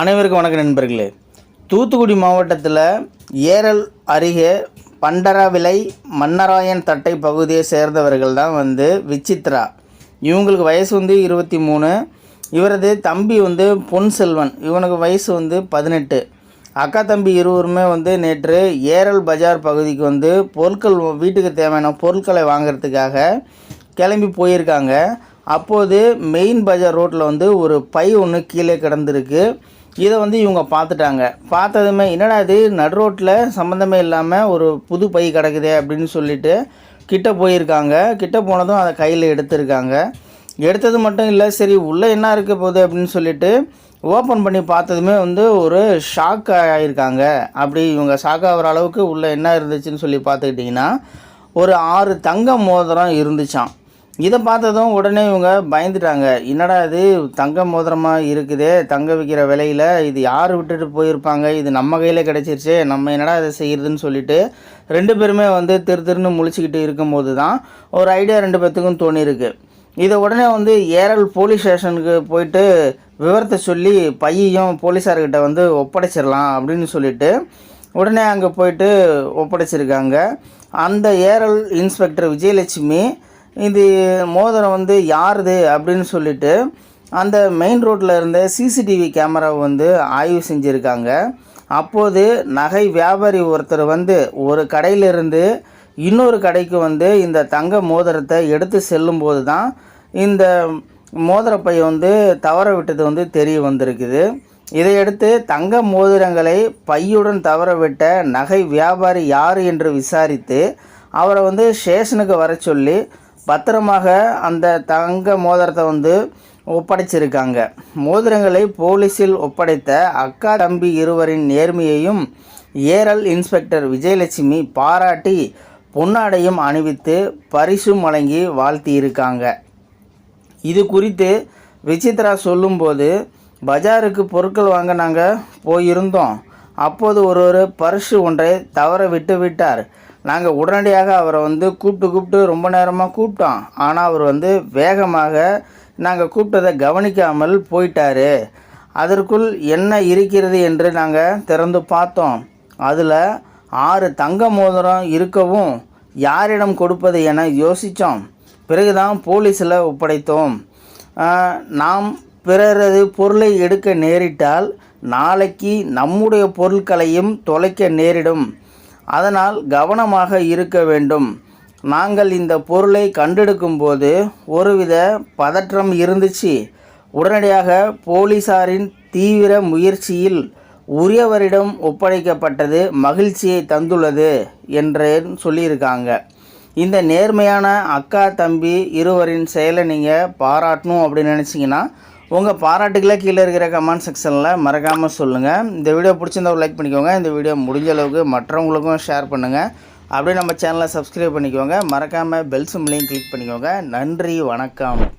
அனைவருக்கும் வணக்கம் நண்பர்களே. தூத்துக்குடி மாவட்டத்தில் ஏரல் அருகே பண்டரவிலை மன்னராயன் தட்டை பகுதியை சேர்ந்தவர்கள் தான் வந்து விசித்ரா இவங்களுக்கு வயசு வந்து இருபத்தி மூணு. இவரது தம்பி வந்து பொன் செல்வன் இவனுக்கு வயசு வந்து பதினெட்டு. அக்கா தம்பி இருவருமே வந்து நேற்று ஏரல் பஜார் பகுதிக்கு வந்து பொருட்கள் வீட்டுக்கு தேவையான பொருட்களை வாங்குறதுக்காக கிளம்பி போயிருக்காங்க. அப்போது மெயின் பஜார் ரோட்டில் வந்து ஒரு பை ஒன்று கீழே கிடந்திருக்கு. இதை வந்து இவங்க பார்த்துட்டாங்க. பார்த்ததுமே என்னடா இது? நடு ரோட்டில் சம்மந்தமே இல்லாமல் ஒரு புது பை கிடக்குதே அப்படின்னு சொல்லிட்டு கிட்ட போயிருக்காங்க. கிட்ட போனதும் அதை கையில் எடுத்திருக்காங்க. எடுத்தது மட்டும் இல்லை சரி உள்ளே என்ன இருக்க போகுது அப்படின்னு சொல்லிட்டு ஓப்பன் பண்ணி பார்த்ததுமே வந்து ஒரு ஷாக் ஆகியிருக்காங்க அப்படி இவங்க ஷாக் ஆகிற அளவுக்கு உள்ளே என்ன இருந்துச்சுன்னு சொல்லி பார்த்துக்கிட்டிங்கன்னா ஒரு ஆறு தங்க மோதிரம் இருந்துச்சாம். இதை பார்த்ததும் உடனே இவங்க பயந்துட்டாங்க. என்னடா இது? தங்க மோதிரமாக இருக்குதே? தங்க விற்கிற விலையில் இது யார் விட்டுட்டு போயிருப்பாங்க? இது நம்ம கையில் கிடச்சிருச்சே. நம்ம என்னடா இதை செய்கிறதுன்னு சொல்லிட்டு ரெண்டு பேருமே வந்து திரு திருன்னு முழிச்சிக்கிட்டு இருக்கும்போது தான் ஒரு ஐடியா ரெண்டு பேர்த்துக்கும் தோணியிருக்கு. இதை உடனே வந்து ஏரல் போலீஸ் ஸ்டேஷனுக்கு போயிட்டு விவரத்தை சொல்லி பையையும் போலீஸார்கிட்ட வந்து ஒப்படைச்சிடலாம் அப்படின்னு சொல்லிட்டு உடனே அங்கே போயிட்டு ஒப்படைச்சிருக்காங்க. அந்த ஏரல் இன்ஸ்பெக்டர் விஜயலட்சுமி இது மோதிரம் வந்து யாருது அப்படின்னு சொல்லிட்டு அந்த மெயின் ரோட்டில் இருந்த சிசிடிவி கேமராவை வந்து ஆய்வு செஞ்சுருக்காங்க. அப்போது நகை வியாபாரி ஒருத்தர் வந்து ஒரு கடையிலிருந்து இன்னொரு கடைக்கு வந்து இந்த தங்க மோதிரத்தை எடுத்து செல்லும்போது தான் இந்த மோதிர பைய வந்து தவற விட்டது வந்து தெரிய வந்திருக்குது. இதையடுத்து தங்க மோதிரங்களை பையுடன் தவற விட்ட நகை வியாபாரி யார் என்று விசாரித்து அவரை வந்து ஸ்டேஷனுக்கு வர சொல்லி பத்திரமாக அந்த தங்க மோதிரத்தை வந்து ஒப்படைச்சிருக்காங்க. மோதிரங்களை போலீஸில் ஒப்படைத்த அக்கா தம்பி இருவரின் நேர்மையையும் ஏரல் இன்ஸ்பெக்டர் விஜயலட்சுமி பாராட்டி பொன்னாடையும் அணிவித்து பரிசும் வழங்கி வாழ்த்தியிருக்காங்க. இது குறித்து விசித்ரா சொல்லும்போது பஜாருக்கு பொருட்கள் வாங்க நாங்கள் போயிருந்தோம். அப்போது ஒரு ஒரு பரிசு ஒன்றை தவற விட்டு விட்டார். நாங்கள் உடனடியாக அவரை வந்து கூப்பிட்டு கூப்பிட்டு ரொம்ப நேரமாக கூப்பிட்டோம். ஆனால் அவர் வந்து வேகமாக நாங்கள் கூப்பிட்டதை கவனிக்காமல் போயிட்டார். அதற்குள் என்ன இருக்கிறது என்று நாங்கள் திறந்து பார்த்தோம். அதில் ஆறு தங்க மோதிரம் இருக்கவும் யாரிடம் கொடுப்பது என யோசித்தோம் பிறகுதான் போலீஸில் ஒப்படைத்தோம். நாம் பிறரது பொருளை எடுக்க நேரிட்டால் நாளைக்கு நம்முடைய பொருட்களையும் தொலைக்க நேரிடும். அதனால் கவனமாக இருக்க வேண்டும். நாங்கள் இந்த பொருளை கண்டெடுக்கும் போது ஒருவித பதற்றம் இருந்துச்சு. உடனடியாக போலீசாரின் தீவிர முயற்சியில் உரியவரிடம் ஒப்படைக்கப்பட்டது மகிழ்ச்சியை தந்துள்ளது என்று சொல்லியிருக்காங்க. இந்த நேர்மையான அக்கா தம்பி இருவரின் செயலை நீங்கள் பாராட்டணும் அப்படின்னு நினச்சிங்கன்னா உங்கள் பாராட்டுகளை கீழே இருக்கிற கமெண்ட் செக்ஷனில் மறக்காமல் சொல்லுங்கள் இந்த வீடியோ பிடிச்சிருந்தா லைக் பண்ணிக்கோங்க. இந்த வீடியோ முடிஞ்ச அளவுக்கு மற்றவங்களுக்கும் ஷேர் பண்ணுங்கள் அப்படியே நம்ம சேனலை சப்ஸ்கிரைப் பண்ணிக்கோங்க. மறக்காமல் பெல் சிம்லையும் கிளிக் பண்ணிக்கோங்க. நன்றி வணக்கம்.